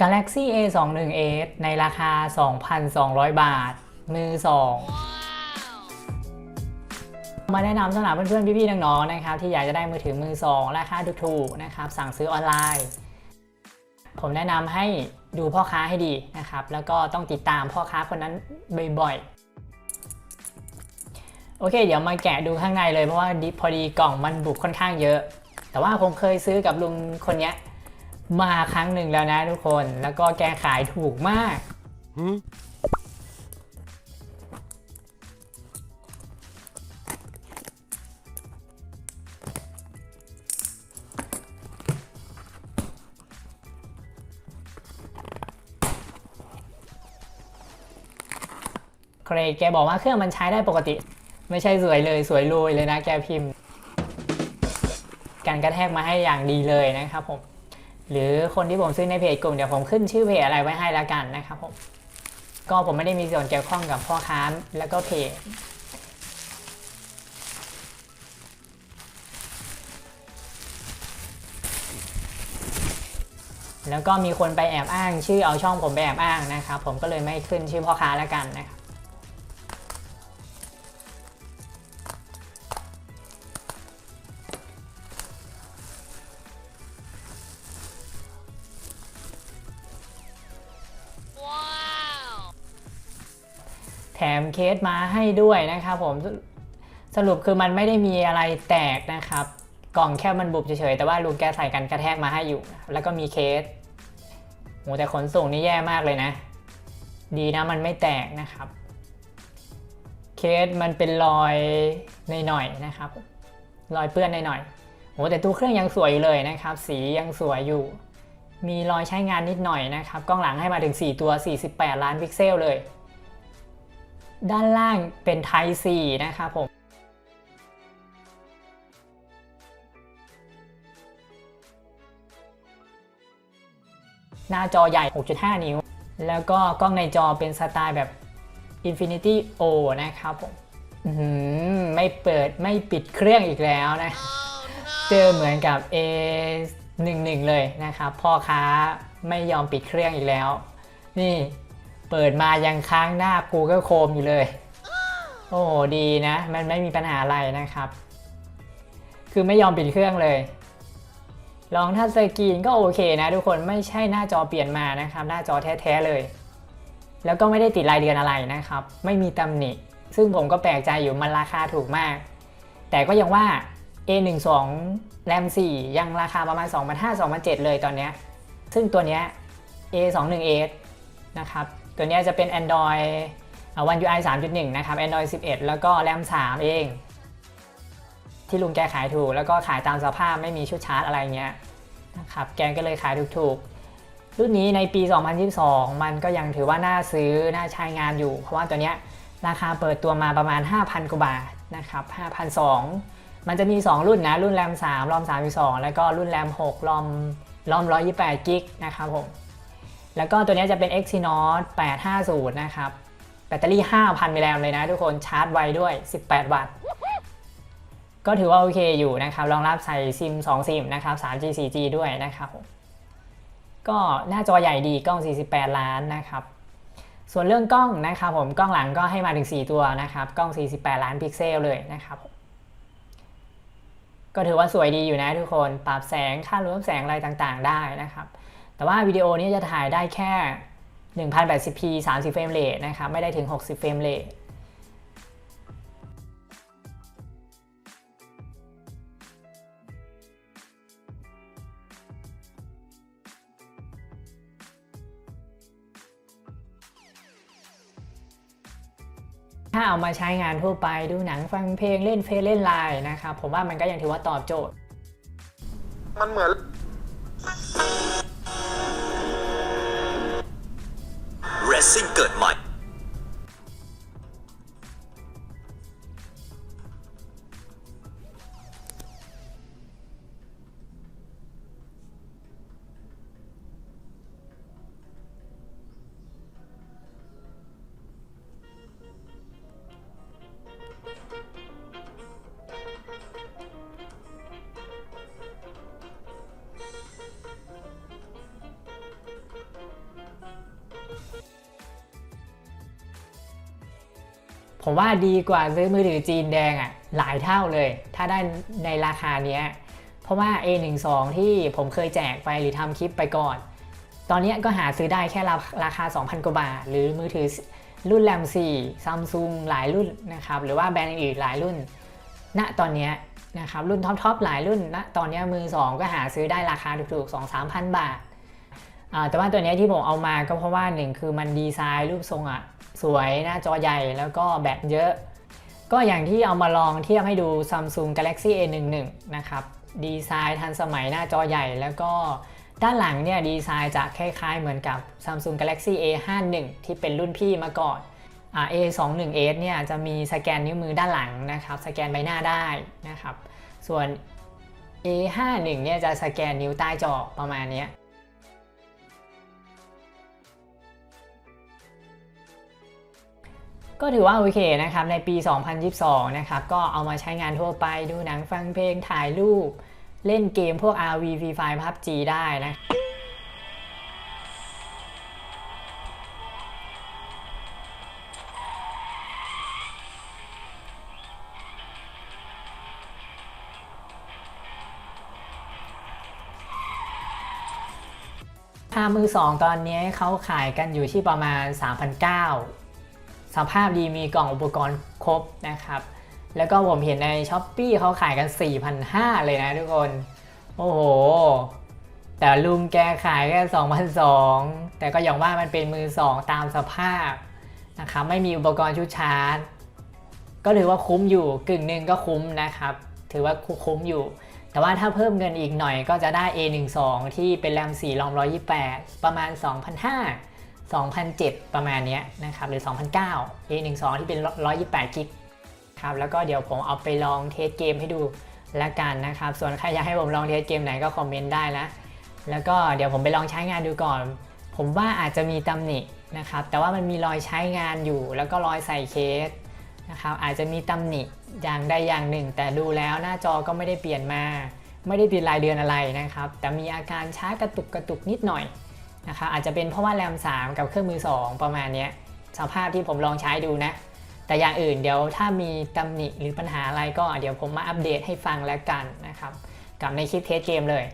Galaxy A21s ในราคา 2,200 บาท มือ 2 มาแนะนำสำหรับเพื่อนๆ พี่ๆ น้องๆ นะครับ ที่อยากจะได้มือถือมือ 2 ราคาถูกๆ นะครับ สั่งซื้อออนไลน์ ผมแนะนำให้ดูพ่อค้าให้ดีนะครับ แล้วก็ต้องติดตามพ่อค้าคนนั้นบ่อยๆ โอเค เดี๋ยวมาแกะดูข้างในเลยเพราะว่าพอดีกล่องมันบุกค่อนข้างเยอะ แต่ว่าผมเคยซื้อกับลุงคนนี้ มาครั้งหนึ่งแล้วนะทุกคนแล้วก็แกขายถูกมาก เครดแกบอกว่าเครื่องมันใช้ได้ปกติ ไม่ใช่สวยเลยสวยโรยเลยนะแกพิมพ์ การกระแทกมาให้อย่างดีเลยนะครับผม หรือคนที่ผมซื้อในเพจกลุ่มเดี๋ยวผมขึ้นชื่อเพจอะไรไว้ให้แล้วกันนะครับผมก็ผมไม่ได้มีส่วนเกี่ยวข้องกับพ่อค้าแล้วก็เพจแล้วก็มีคนไปแอบอ้างชื่อเอาช่องผมไปแอบอ้างนะครับผมก็เลยไม่ขึ้นชื่อพ่อค้าแล้วกันนะครับ แถมเคสมาให้ด้วยนะครับผมสรุปคือมันไม่ได้มีอะไรแตกนะครับ กล่องแค่มันบุบเฉยๆ แต่ว่าลุงแกใส่กันกระแทกมาให้อยู่ แล้วก็มีเคสโหแต่ขนส่งนี่แย่มากเลยนะ ดีนะมันไม่แตกนะครับ เคสมันเป็นรอยในหน่อยๆนะครับ รอยเปื้อนในหน่อยๆโหแต่ตัวเครื่องยังสวยอยู่เลยนะครับ สียังสวยอยู่ มีรอยใช้งานนิดหน่อยนะครับ กล้องหลังให้มาถึง 4 ตัว 48 ล้านพิกเซลเลย ด้านล่างเป็น Type C นะครับผมหน้าจอใหญ่ 6.5 นิ้ว แล้วก็กล้องในจอเป็นสไตล์แบบ Infinity O นะครับผมไม่เปิดไม่ปิดเครื่องอีกแล้วนะ เจอเหมือนกับ A11 เลยนะครับ พ่อค้าไม่ยอมปิดเครื่องอีกแล้ว นี่ เปิดมายังค้างหน้า Google Chrome อยู่เลย โอ้ดีนะ มันไม่มีปัญหาอะไรนะครับ คือไม่ยอมปิดเครื่องเลย ลองทัชสกรีนก็โอเคนะทุกคนไม่ใช่หน้าจอเปลี่ยนมานะครับ หน้าจอแท้ๆเลย แล้วก็ไม่ได้ติดรายเดือนอะไรนะครับ ไม่มีตำหนิ ซึ่งผมก็แปลกใจอยู่มันราคาถูกมาก แต่ก็ยังว่า A12 แรม4ยังราคาประมาณ 2,500-2,700เลยตอนเนี้ยซึ่งตัวเนี้ย A21s นะครับ ตัวนี้จะเป็น Android อ่า One UI 3.1 นะครับ Android 11 แล้วก็แรม3เอง ที่ลุงแกขายถูก แล้วก็ขายตามสภาพไม่มีชุดชาร์จอะไรเงี้ยนะครับแกก็เลยขายถูกๆ รุ่นนี้ในปี 2022 มันก็ยังถือว่าน่าซื้อ น่าใช้งานอยู่ เพราะว่าตัวเนี้ยราคาเปิดตัวมาประมาณ 5,000 กว่าบาทนะครับ5,200มันจะมี 2 รุ่นนะ รุ่นแรม3รอม32 แล้วก็รุ่นแรม6รอมรอม128กิกนะครับผม แล้วก็ตัวนี้จะเป็น Exynos 850 นะครับ แบตเตอรี่ 5,000มิลลิแอมเลยนะทุกคน ชาร์จไวด้วย 18 วัตต์ ก็ถือว่าโอเคอยู่นะครับ รองรับใส่ซิม 2 ซิมนะครับ 3G 4G ด้วยนะครับ ก็หน้าจอใหญ่ดีกล้อง 48 ล้านนะครับ ส่วนเรื่องกล้องนะครับผม กล้องหลังก็ให้มาถึง 4 ตัวนะครับ กล้อง 48 ล้านพิกเซลเลยนะครับ ก็ถือว่าสวยดีอยู่นะทุกคน ปรับแสง ค่ารวมแสงอะไรต่างๆ ได้นะครับ แต่ว่าวิดีโอนี้จะถ่ายได้แค่ 1080p 30เฟรมเรทนะครับ ไม่ได้ถึง 60เฟรมเรทถ้าเอามาใช้งานทั่วไปดูหนังฟังเพลงเล่นเฟซเล่นไลน์นะครับผมว่ามันก็ยังถือว่าตอบโจทย์ มันเหมือน ซิ่งเกิดใหม่ ผมว่าดีกว่าซื้อมือถือจีนแดงอะ่ะหลายเท่าเลย ถ้าได้ในราคาเนี้ยเพราะว่า A12 ที่ผมเคยแจกไปหรือทำคลิปไปก่อน ตอนเนี้ยก็หาซื้อได้แค่ราราคา 2,000 กว่าบาท หรือมือถือรุ่นแรม4 Samsung หลายรุ่นนะครับ หรือว่าแบรนด์อื่นหลายรุ่น ณ ตอนเนี้ยนะครับ รุ่นท็อปๆหลายรุ่น ณ ตอนเนี้ยมือ 2 ก็หาซื้อได้ราคาถูกๆ 2-3,000 บาทอ่าแต่ว่าตัวเนี้ยที่ผมเอามาก็เพราะว่าหนึ่งคือมันดีไซน์รูปทรงอะ สวยหน้าจอใหญ่แล้วก็แบตเยอะ ก็อย่างที่เอามาลองเทียบให้ดู Samsung Galaxy A11 นะครับดีไซน์ทันสมัยหน้าจอใหญ่แล้วก็ด้านหลังเนี่ยดีไซน์จะคล้ายๆเหมือนกับ Samsung Galaxy A51 ที่เป็นรุ่นพี่มาก่อน A21s เนี่ยจะมีสแกนนิ้วมือด้านหลังนะครับ สแกนใบหน้าได้นะครับ ส่วน A51 เนี่ยจะสแกนนิ้วใต้จอประมาณนี้ ก็ถือว่าโอเคนะครับในปี 2022 นะครับก็เอามาใช้งานทั่วไปดูหนังฟังเพลงถ่ายรูป เล่นเกมพวก RV Free Fire PUBG ได้นะค่ามือ2ตอนนี้เขาขายกันอยู่ที่ประมาณ 3,900 สภาพดีมีกล่องอุปกรณ์ครบนะครับ แล้วก็ผมเห็นใน s h อ p e e เขาขายกัน 4,500 เลยนะทุกคน โอ้โห แต่ลุงแกขายแค่2,200แต่ก็อย่างว่ามันเป็นมือ 2 ตามสภาพนะครับไม่มีอุปกรณ์ชุดชาร์จ ก็ถือว่าคุ้มอยู่กึ่งหนึ่งก็คุ้มนะครับ ถือว่าคุ้มอยู่ แต่ว่าถ้าเพิ่มเงินอีกหน่อยก็จะได้ A12 ที่เป็นแรม4รอม128 ประมาณ 2,500 2,007 ประมาณนี้นะครับหรือ 2,009 A12 ที่เป็น 128 กิกครับแล้วก็เดี๋ยวผมเอาไปลองเทสเกมให้ดูแล้วกันนะครับ ส่วนใครอยากให้ผมลองเทสเกมไหนก็คอมเมนต์ได้นะ แล้วก็เดี๋ยวผมไปลองใช้งานดูก่อน ผมว่าอาจจะมีตำหนินะครับ แต่ว่ามันมีรอยใช้งานอยู่ แล้วก็รอยใส่เคสนะครับอาจจะมีตำหนิอย่างใดอย่างหนึ่ง แต่ดูแล้วหน้าจอก็ไม่ได้เปลี่ยนมา ไม่ได้ติดรายเดือนอะไรนะครับ แต่มีอาการช้ากระตุกกระตุกนิดหน่อย นะคะอาจจะเป็นเพราะว่าแรม 3 กับเครื่องมือ 2 ประมาณนี้สภาพที่ผมลองใช้ดูนะ แต่อย่างอื่นเดี๋ยวถ้ามีตำหนิหรือปัญหาอะไรก็เดี๋ยวผมมาอัปเดตให้ฟังแล้วกันนะครับ กับในคลิปเทสเกมเลย